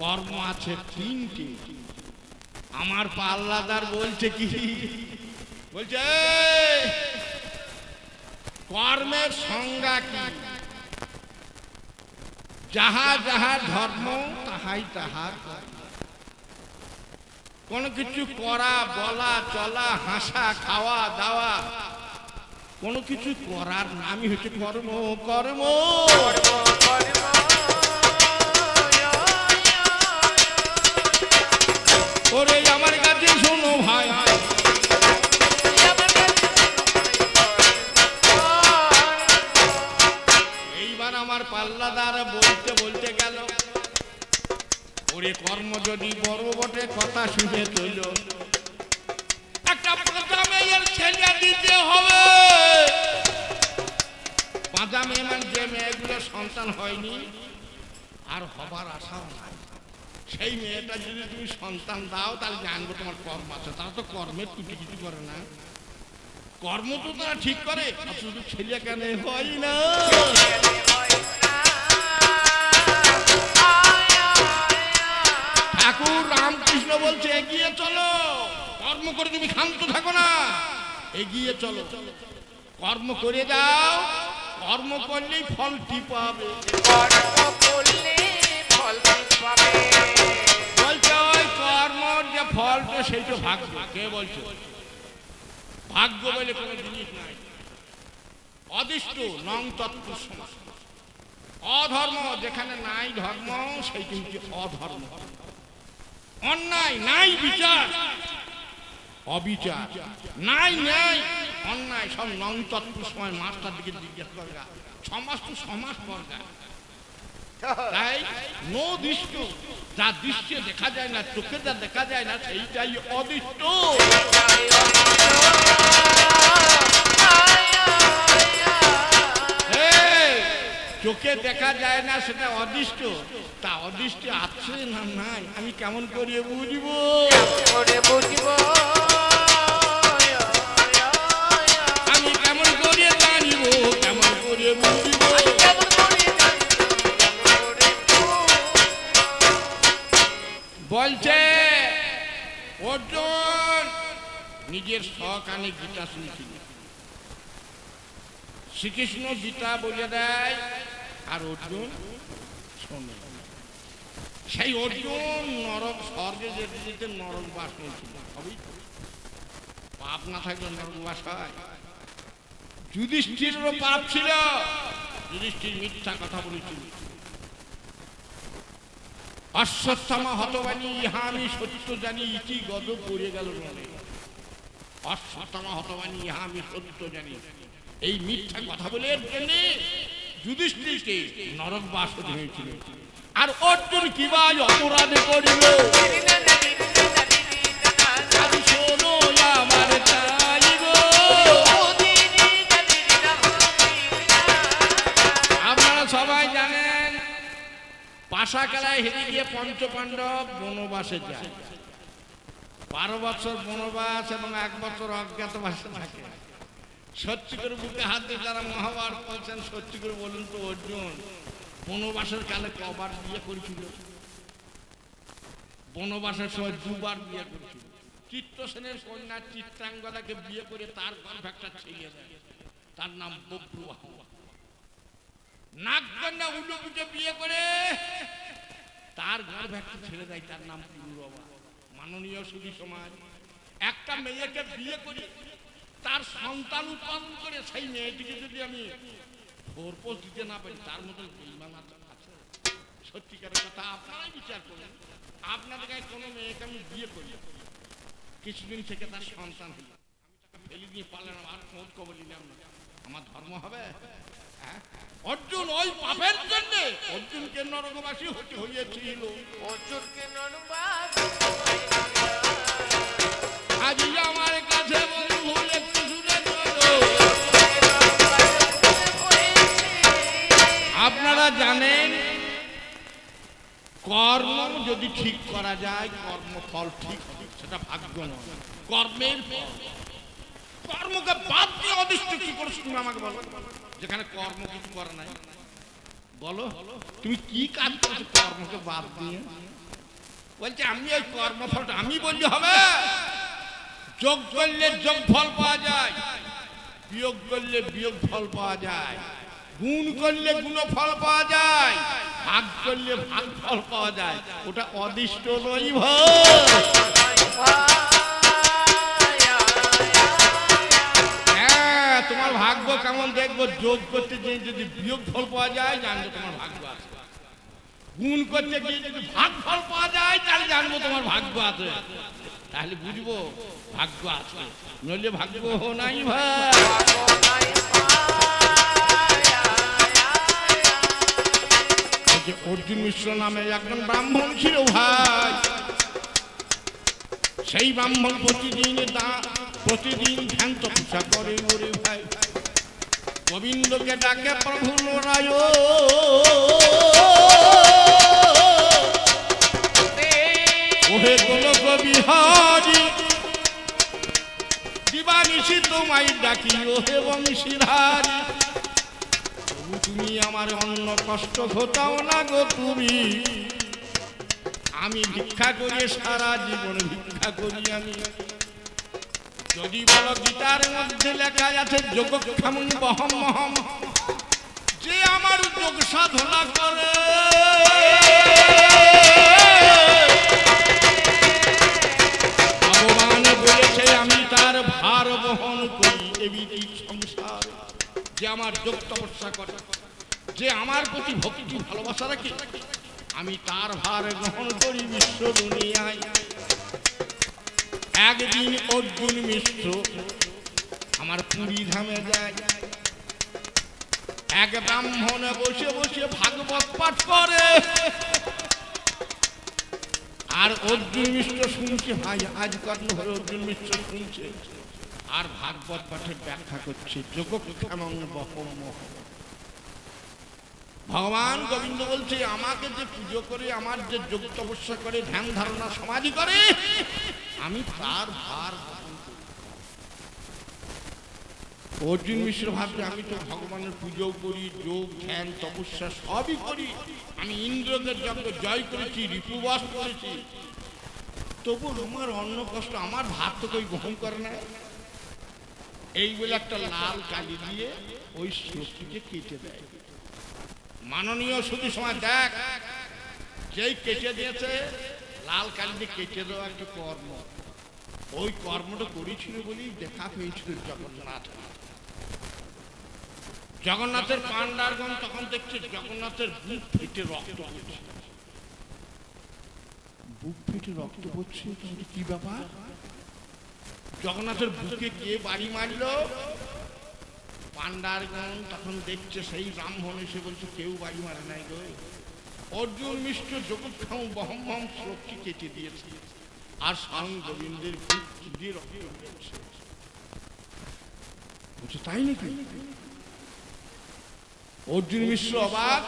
কর্ম আছে তিনটি। আমার পাল্লাদার বলছে কি? বলছে কর্মের সংজ্ঞা কি? যাহা যাহা ধর্ম, তাহাই তাহার কর্ম। কোনো কিছু করা, বলা, চলা, হাসা, খাওয়া, দাওয়া, কোনো কিছু করার নামই হচ্ছে কর্ম কর্ম। ওরে আমার কাছে শোনো ভাই। এইবার আমার পাল্লাদার বলতে বলতে গেল, ওরে কর্ম যদি বড় বটে, কথা শুনে চইল একটা দিতে হবে। পাঁচা মেয়ে যে মেয়েগুলো সন্তান হয়নি, আর হবার আশাও নাই। সেই মেয়েটা যদি তুমি সন্তান দাও, তাহলে জানব তোমার কর্ম আছে। তারা তো কর্মের ত্রুটি কিছু করে না। কর্ম তো তারা ঠিক করে শুধু ছেলে কেন হয় না। ঠাকুর রামকৃষ্ণ বলছে, এগিয়ে চলো। কর্ম করে তুমি শান্ত থাকো না। এগিয়ে চলো। কর্ম করে যাও। কর্ম করলেই ফলটি পাবে। বলছে কর্মর যে ফলটা সেইটা ভাগ্য, কে বলছে? ভাগ্য বলে কোনো জিনিস নাই। অদিষ্ট, নং তত্ত্ব অধর্ম, যেখানে নাই ধর্ম সেইটি হচ্ছে অধর্ম। অন্যায়, নাই বিচার। অবিচার। নাই নাই অন্যায়, সব নং তত্ত্ব সময় মাস্টার দিকে জিজ্ঞেস করগা সমাজ তো সমাজ করগা তাই নো দৃষ্ট যা দৃশ্যে দেখা যায় না, চোখে যা দেখা যায় না, সেইটাই অদৃষ্ট। চোখে দেখা যায় না, সেটা অদৃষ্ট। তা অদৃষ্ট আছে না নাই, আমি কেমন করে বুঝব? আমি কেমন করে জানিব, কেমন করে বুঝব? বলছে, অর্জুন, নিজের সকানে গীতা শুনছিল। শ্রীকৃষ্ণ গীতা বলে দেয়, আর অর্জুন শোনে। সেই অর্জুন নরক স্বর্গে যেতে যেতে নরক বাস হয়েছিল পাপ না থাকলে নরক বাস হয়। যুধিষ্ঠিরেরও পাপ ছিল, যুধিষ্ঠির মিথ্যা কথা বলেছিল। অশ্বত্থামা হতবাণী ইহা আমি সত্য জানি ইতি গদ পড়ে গেল মনে অশ্বত্থামা হতবাণী ইহা আমি সত্য জানি এই মিথ্যা কথা বলে জন্য যুধিষ্ঠিরকে নরক বাস হয়েছিল আর অর্জুন কিবা অপরাধে করিল শোনো পাশা খেলায় হেরে গিয়ে পঞ্চপাণ্ডব বনবাসে যায়। বারো বছর বনবাস এবং এক বছর অজ্ঞাতবাসে থাকে। সত্যি করে বুকে হাত দিয়ে যারা মহাভারত বলছেন সত্যি করে বলুন তো অর্জুন, বনবাসের কালে কবার বিয়ে করেছিল? বনবাসের সময় দুবার বিয়ে করেছিল। চিত্তসেনের কন্যা চিত্রাঙ্গদাকে বিয়ে করে তার গর্ভ একটা দেয়। তার নাম বব্রুয়া নাগকন্যা উল্টো বিয়ে করে তার গর্ভ একটা ছেড়ে দেয়, তার নাম পুরুরবা মাননীয় সুধী সমাজ, একটা মেয়েকে বিয়ে করি তার সন্তান উৎপাদন করে, সেই মেয়েটিকে যদি আমি ভোরপোষ দিতে না পারি, তার মতো বেইমান আছে? সত্যিকারের কথা, আপনারাই বিচার করেন। আপনাদের গায়ে কোনো মেয়েকে আমি বিয়ে করি কিছুদিন থেকে তার সন্তান হলো। আমি তাকে ফেলে দিয়ে পারলাম আর খোঁজ খবর নিলাম আমার ধর্ম হবে? অর্জুন ওই পাপের জন্য অর্জুনকে নরকবাসী হতে হইয়াছিল। আজই আমার কাছে বন্ধু একটু শুনে আপনারা জানেন কর্ম যদি ঠিক করা যায় কর্মফল ঠিক হবে সেটা ভাগ্য নয়। কর্মের কর্মকে বাদ অদৃষ্ট কি করছ তুমি আমাকে বলো? যেখানে কর্ম কিছু করে নাই। বলো, তুমি কি কাজ করছ কর্মকে বাদ দিয়ে? বলছে, আমি ওই কর্মফলটা, আমি বললে হবে। যোগ করলে যোগ ফল পাওয়া যায়, বিয়োগ করলে বিয়োগ ফল পাওয়া যায়, গুণ করলে গুণ ফল পাওয়া যায়, ভাগ করলে ভাগ ফল পাওয়া যায়। ওটা অদিষ্ট নয় ভাগ্য কেমন দেখব, যোগ করতে গিয়ে যদি বিয়োগ ফল পাওয়া যায়, জানব তোমার ভাগ্য আছে। গুণ করতে গিয়ে যদি ভাগ ফল পাওয়া যায়, তাহলে জানব তোমার ভাগ্য আছে। তাহলে বুঝব ভাগ্য আছে। নইলে ভাগ্য নাই ভাই। অর্জুন মিশ্র নামে একজন ব্রাহ্মণ ছিল ভাই। সেই ব্রাহ্মণ প্রতিদিন প্রতিদিন ধ্যান তপস্যা করে ওরে ভাই। গোবিন্দকে ডাকে প্রভু নরায় ওহে কোন বিহারি দিবানিশি তোমায় ডাকি, ওহে বংশীধারী। প্রভু, তুমি আমার অন্য কষ্ট ঘটাও না গো তুমি। আমি ভিক্ষা করি, সারা জীবন ভিক্ষা করি আমি। যদি বলো গীতার মধ্যে লেখা আছে, যোগক্ষম বহম মহম যে আমার যোগ সাধনা করে। ভগবান বলেছে, আমি তার ভার বহন করি এবিটি সংসার। যে আমার যোগ তপস্যা করে, যে আমার প্রতি ভক্তি ভালোবাসা রাখে, আমি তার ভার গ্রহণ করি বিশ্ব দুনিয়ায়। একদিন অর্জুন মিশ্র আমার পুরী ধামে যায়। এক ব্রাহ্মণ বসে বসে ভাগবত পাঠ করে। আর অর্জুন মিশ্র শুনছে, ভাই, আজ কর্ণ হয়ে অর্জুন মিশ্র শুনছে? আর ভাগবত পাঠের ব্যাখ্যা করছে যোগক্ষেমং বহম। ভগবান গোবিন্দ বলছে, আমাকে যে পুজো করে, আমার যে যোগ তপস্যা করে, ধ্যান ধারণা সমাধি করে আমি তার ভার। অর্জুন মিশ্র ভাবছে, আমি তো ভগবানের পুজো করি, যোগ, ধ্যান, তপস্যা সবই করি। আমি ইন্দ্রকে যজ্ঞ জয় করেছি রিপুবাস করেছি। তবু আমার অন্য কষ্ট আমার ভাত তো কই গ্রহণ করে না। এই বলে একটা লাল কালি দিয়ে ওই শ্লোকটিকে কেটে দেয়। মাননীয় শুধু সময় দেখ, যেই কেটে দিয়েছে লাল কালি দিয়ে কেটে দেওয়া একটা কর্ম। ওই কর্মটা করেছিল বলেই দেখা পেয়েছিল জগন্নাথ। জগন্নাথের পান্ডারগণ তখন দেখছে জগন্নাথের বুক ফেটে রক্ত পড়ছে। বুক ফেটে রক্ত পড়ছে, তাহলে কি ব্যাপার? জগন্নাথের বুকে কে বাড়ি মারলো? পান্ডারগণ তখন দেখছে সেই ব্রাহ্মণ এসে বলছে, কেউ বাড়ি মারে নাই গো। অর্জুন মিশ্র জগৎখাম বহম বহম শ্লোকটি কেটে দিয়েছে। আর স্বয়ং গোবিন্দের তাই নাকি? অর্জুন মিশ্র অবাক।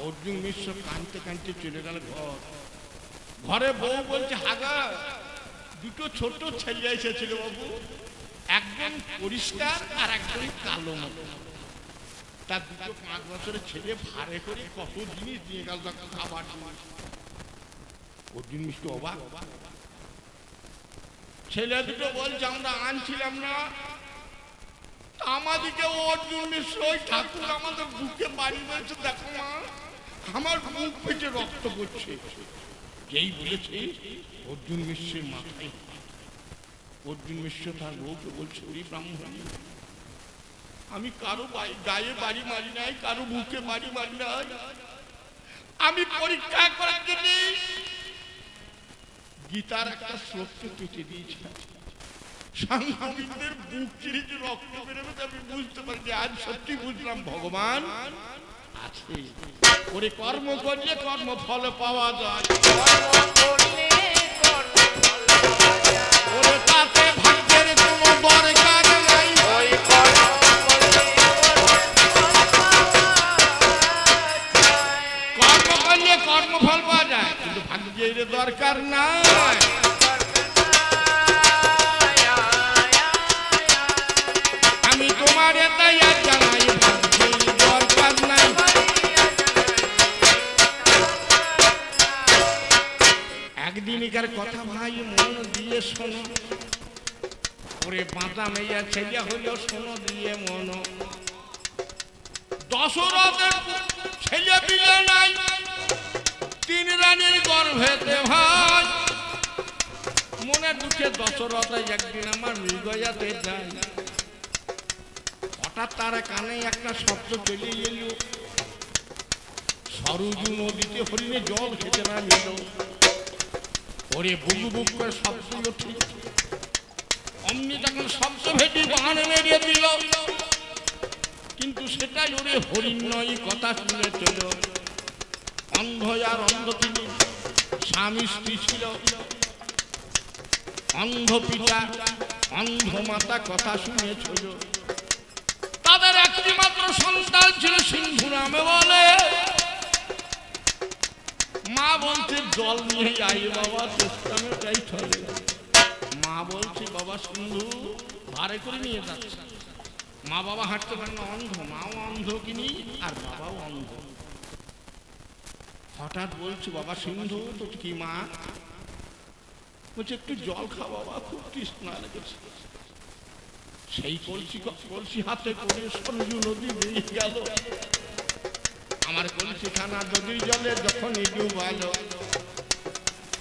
অর্জুন মিশ্র কানতে কানতে চলে গেল ঘর। ঘরে বউ বলছে, হাগা, দুটো ছোট ছেলে এসেছিল বাবু। একজন পরিষ্কার আর একজন কালো মতো। তার দুটো পাঁচ বছরের ছেলে ভারে করে কত জিনিস দিয়ে গেল তাকে খাবার জিনিস অর্জুন মিশ্র অবাক। ছেলে দুটো বলছে, আমরা আনছিলাম না। আমাদেরকে অর্জুন মিশ্র, ওই ঠাকুর আমাদের বুকে বাড়ি মেরেছে দেখো মা, আমার বুক পেটে রক্ত পড়ছে। যেই বলেছে, অর্জুন মিশ্রের মাথায় অর্জুন মিশ্র তার বউকে বলছে ওই ব্রাহ্মণ আমি কারও গায়ে বাড়ি মারি নাই কারও বুকে বাড়ি মারি নাই। আমি পরীক্ষা করার জন্য গীতার একটা শ্লোককে কেটে দিয়েছিলাম সাংবাদিকদের বুক যে রক্ত বেরোবে আমি বুঝতে পারিনি আজ সত্যি বুঝলাম ভগবান আছে। ওরে কর্ম করলে কর্ম ফল পাওয়া যায়। ওরে তাতে ভাগ্যের কোনো দরকার দরকার নাই। আমি তোমার তাই জানাই দরকার নাই। একদিনকার কথা ভাই, মন দিয়ে শোনো। ওরে বাঁধা মেয়া ছেলে হইল শোনো দিয়ে মন। দশরথের ছেলে পিলে নাই। তিন রানীর গর্ভেতে ভাই। মনে দুঃখে দশরথ একদিন আমার মৃগয়াতে যায়। হঠাৎ তার কানে একটা শব্দ চলে এলো। সরুজু নদীতে হরিণে জল খেতে না নিল ওরে বুক বুক করে শব্দ ঠিক অমনি তখন শব্দ ভেটি বান মেরে দিল। কিন্তু সেটাই ওরে হরিণ নয়, কথা শুনে চল। অন্ধ আর অন্ধ তিনি স্বামী স্ত্রী ছিল। অন্ধ পিতা, অন্ধ মাতা কথা শুনে ছিল তাদের একটি মাত্র সন্তান ছিল সিন্ধু নামে বলে। মা বলছে, জল নিয়ে যাই বাবা চেষ্টামে যাই চলে মা বলছে, বাবা সিন্ধু, ভারে করে নিয়ে যাচ্ছে। মা বাবা হাঁটতে পারে না, অন্ধ। মাও অন্ধ, কিনি, আর বাবাও অন্ধ। হঠাৎ বলছে, বাবা সিন্ধু, তো কি মা? বলছে, একটু জল খা বাবা, খুব তৃষ্ণা লেগেছে। সেই কলসি কলসি হাতে করে সরজু নদী বেরিয়ে গেল। আমার কলসি খানা নদীর জলে যখন ডুবালো,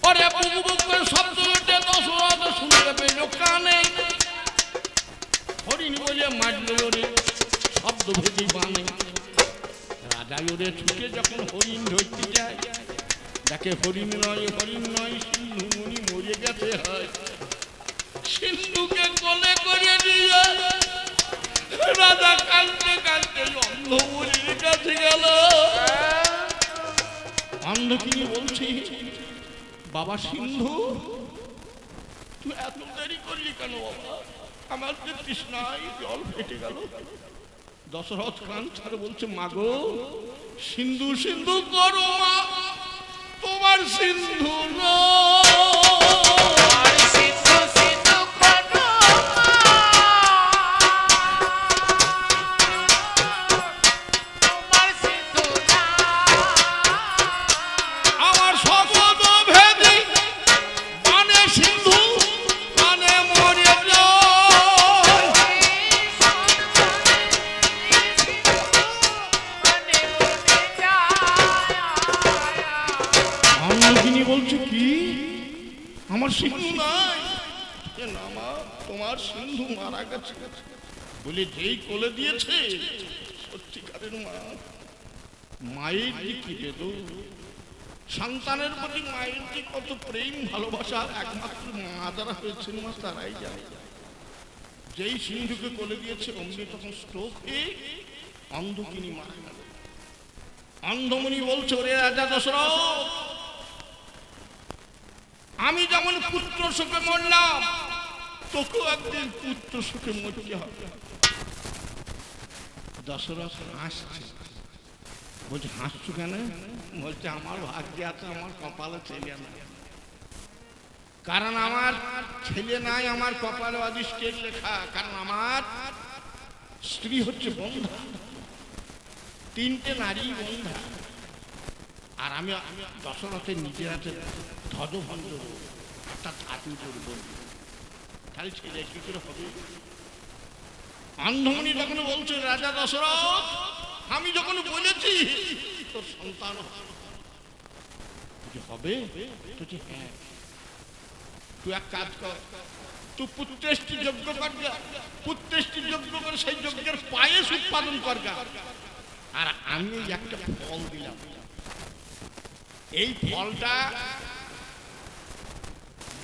ওরে বুক বুক শব্দ উঠে দশরথ শুনতে পেল কানে। হরিণ বলে মারল ওরে শব্দ ভেদি বানে রাজা ওরে ছুটে যখন হরিণ ধরতে যায় দেখে হরিণ নয় হরিণ নয় সিন্ধু মুনি মরে গেছে হয়। সিন্ধুকে কোলে করে নিয়ে রাজা কাঁদতে কাঁদতে অন্ধ মুনির কাছে গেল। অন্ধ কিনি বলছি, বাবা সিন্ধু তুই এত দেরি করলি কেন বাবা? আমার যে তৃষ্ণায় জল ফেটে গেল। দশরথ ছাড় বলছে মাগো সিন্ধু সিন্ধু করো মা তোমার সিন্ধু আমার শপথ ভেদি মানে সিন্ধু গেছে বলে, যেই কোলে দিয়েছে, সত্যিকারের মা, মায়ের কি বেদ সন্তানের প্রতি মায়ের যে কত প্রেম, ভালোবাসা? একমাত্র মা যারা হয়েছেন মা, তারাই জানে। যেই সিন্ধুকে কোলে দিয়েছে, অমনি তখন স্ট্রোক হয়ে অন্ধকিনী মারা গেল। অন্ধমণি বলছে, ওরে রাজা দশরথ, আমি যেমন পুত্র সুখে মরলাম তোকেও একদিন পুত্র সুখে মরতে হবে। দশরথ হাসছে। বলছে, হাসছু কেন? বলছে, আমার ভাগ্যে আছে, আমার কপালে ছেলে না কারণ আমার ছেলে নাই, আমার কপালে অদৃষ্টের লেখা। কারণ আমার স্ত্রী হচ্ছে বন্ধা। তিনটে নারী বন্ধা। আর আমি দশরথের নিজের হাতে ধ্বজভঞ্জ। একটা ধাতু করব তাহলে ছেলে কি করে হবে। অন্ধমণি যখন বলছে রাজা দশরথ আমি যখন বলেছি তোর সন্তান হবে। বলছে, হ্যাঁ। তুই এক কাজ কর তুই পুত্রেষ্টি যজ্ঞ করগা পুত্রেষ্টি যজ্ঞ করে সেই যজ্ঞের পায়েস উৎপাদন কর আর আমি একটা ফল দিলাম। এই ফলটা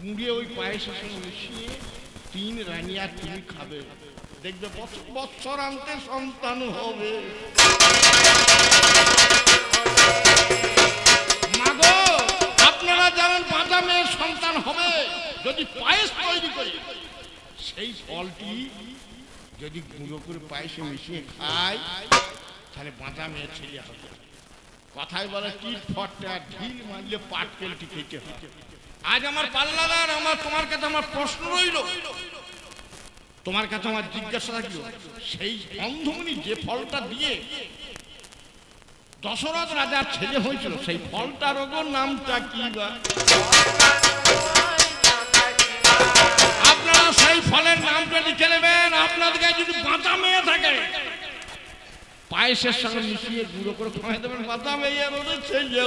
মুড়িয়ে ওই পায়েসের সঙ্গে মিশিয়ে তিন রানী আর তুমি খাবে। দেখবে বৎসরান্তে সন্তান হবে। মাগো, আপনারা জানেন বাঁচা মেয়ের সন্তান হবে, যদি পায়েস তৈরি করি। সেই ফলটি যদি গুঁড়ো করে পায়েসে মিশিয়ে খায়, তাহলে বাঁচা মেয়ের ছেলে হবে। কথায় বলে টিট ফটটা ঢিল মারলে পাট কেলটি খেতে হয় আজ আমার পাল্লাদার, আমার তোমার কাছে আমার প্রশ্ন রইল। তোমার কাছে আমার জিজ্ঞাসা থাকল, সেই অন্ধমণি যে ফলটা দিয়ে দশরথ রাজার ছেলে হয়েছিল, সেই ফলটার ওগো নামটা কি বা? আপনারা সেই ফলের নামটা লিখে নেবেন আপনাদের যদি বাঁচা মেয়ে থাকে, পায়েসের সঙ্গে মিশিয়ে গুঁড়ো করে খাওয়াই দেবেন, বাঁচা মেয়ে ওদের ছেলে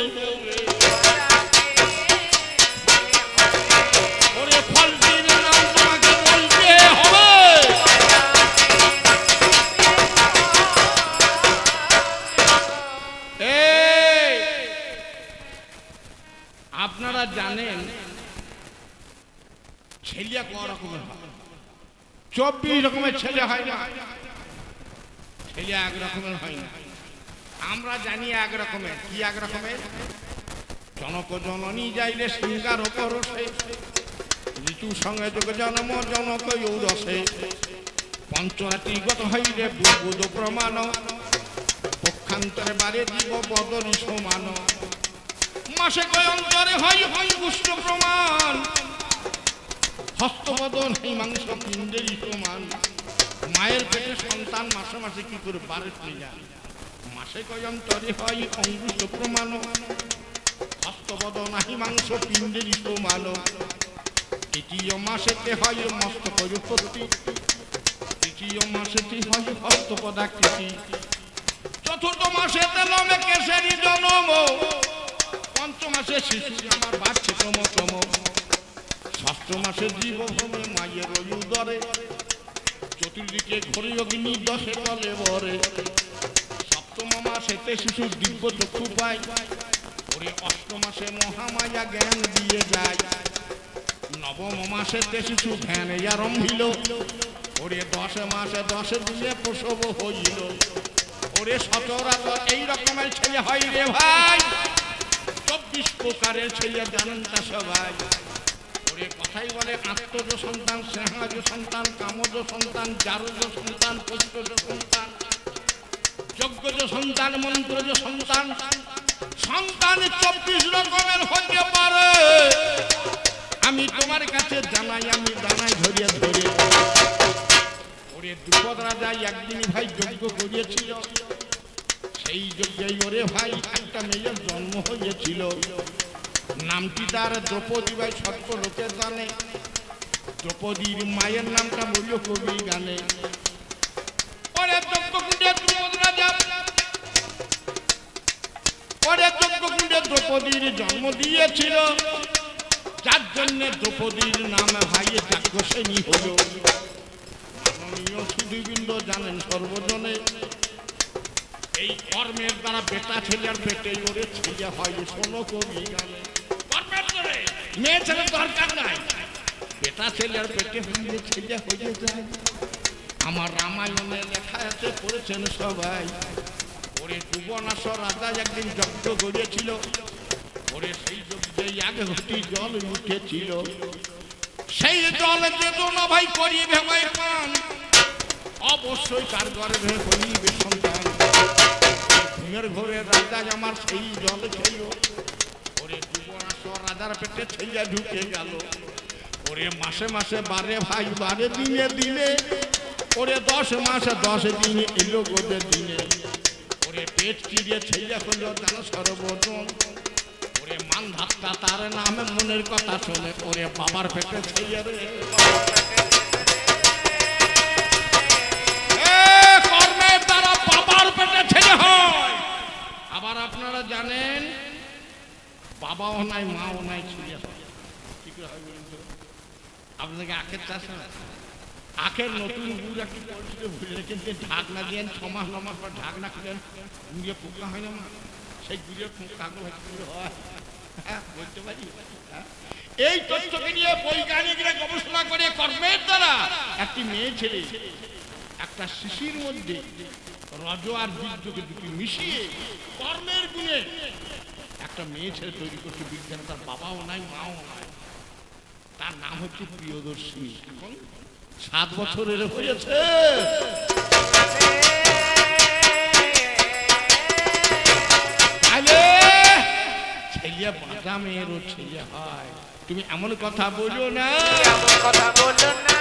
আপনারা জানেন ছেলে ক রকমের হয় চব্বিশ রকমের ছেলে হয় না। ছেলে এক রকমের হয় না। আমরা জানি এক রকমের। কি এক রকমের? জনক জননী যাইলে সিঙ্গার পরশে ঋতু সঙ্গে যোগ জন্ম, জনক ঔরসে। পঞ্চরাতি গত হইলে বুধ প্রমাণ। পক্ষান্তরে বারে জীব বদরি সমান। মাসে কয় অন্তরে হয় হয় পুষ্ট প্রমাণ। হস্তবদন এই মাংস পিণ্ডেরই সমান মায়ের পেটে সন্তান মাসে মাসে কি করে বারে যায়? মাসে কয় অন্তরে হয় অঙ্গুষ্ট প্রমাণ। হস্তবদন আহি মাংস পিণ্ডেরই সমান তৃতীয় মাসেতে হয় মস্তক উৎপত্তি তৃতীয় মাসেতে হয় হস্তপদাকৃতি চতুর্থ মাসেতে নামে কেশরী জনম। পঞ্চম মাসে শিশু, আমার বাড়ছে ক্রম ক্রম ষষ্ঠ মাসে জীবভূমে মায়ের উদরে চতুর্দিকে ঘড়ি অগ্নি দশে তলে বরে সপ্তম মাসেতে শিশু দিব্য চক্ষু পায়। ওরে অষ্টম মাসে মহামায়া জ্ঞান দিয়ে যায়। নবম মাসেতে শিশু ধ্যানে আরম্ভিল। ওরে দশ মাসে দশ দিনে প্রসব হইল। ওরে সচরাচর এই রকমের ছেলে হয় রে ভাই। চব্বিশ প্রকারের ছেলে জানেন তা সবাই। ওরে কথাই বলে আত্মজ সন্তান, স্নেহাজ সন্তান, কামজ সন্তান, জারজ সন্তান পুষ্টজ সন্তান, যজ্ঞজ সন্তান, মন্ত্রজ সন্তান। সন্তান চব্বিশ রকমের হতে পারে। আমি তোমার কাছে জানাই, আমি জানাই ধরিয়া ধরে ওরে দ্রুপদ রাজা একদিন ভাই যজ্ঞ করিয়েছিল। সেই যজ্ঞেই ওরে ভাই একটা মেয়ের জন্ম হয়েছিল নামটি তার দ্রৌপদী ভাই সত্য লোকে জানে। দ্রৌপদীর মায়ের নামটা বলল কবি গানে দ্রৌপদীর জন্ম দিয়েছিল। যার জন্য দ্রৌপদীর নাম ভাই যাজ্ঞসেনী হলো। মাননীয় সুধীবৃন্দ জানেন সর্বজনে এই কর্মের দ্বারা বেটা ছেলের পেটে ওরে ছেলে হয় শোনো কবি মেয়ে ছেলে দরকার নাই। বেটা ছেলের পেটে হইলে ছেলে হয়ে যায়। আমার রামায়ণে লেখা আছে পড়েছেন সবাই। ওরে যুবনাশ রাজা একদিন যজ্ঞ গড়িয়েছিল ওরে সেই যজ্ঞে এক ঘটি জল উঠেছিল সেই জল যেত না ভাই করিবে ভাই পান। অবশ্যই তার গর্ভে হইবে সন্তান। ঘুমের ঘরে রাজা আমার সেই জল খেল। ওরে রাজার পেটে ছেলে ঢুকে গেল। ওরে মাসে মাসে বারে ভাই, বারে দিনে দিনে। ওরে দশ মাসে দশ দিনে এলো গোদের দিনে। ওরে পেট চিরিয়ে ছেলে হইল জানো সর্বজন ধাক্কা তার নামে মনের কথা শোনে ওরে বাবার পেটে ছেলে রে বাবার পেটে ছেলে হয়। আবার আপনারা জানেন বাবাও নাই মাও নাই ছেলে কি করে হয় আপনাকে আখের চাষ আখের নতুন গুড় একটু ভুলে ঢাকনা দিয়ে ছ মাস ন মাস পর ঢাকনা খুলেন গুড়িয়ে পোকা হয় না সেই গুড়িয়ে পোকাগুলো হ্যাঁ, এই তথ্যকে নিয়ে বৈজ্ঞানিকরা গবেষণা করে কর্মের দ্বারা একটি মেয়ে ছেলে, একটা শিশির মধ্যে রজ আর বীর্যকে দুটি মিশিয়ে কর্মের গুণে একটা মেয়ে ছেলে তৈরি করছে বিজ্ঞান, তার বাবাও নাই, মাও নাই। তার নাম হচ্ছে প্রিয়দর্শিনী। সাত বছরের হয়েছে। ছেলে বাদামের ছেলে হয়। তুমি এমন কথা বলো না। কথা বলো না।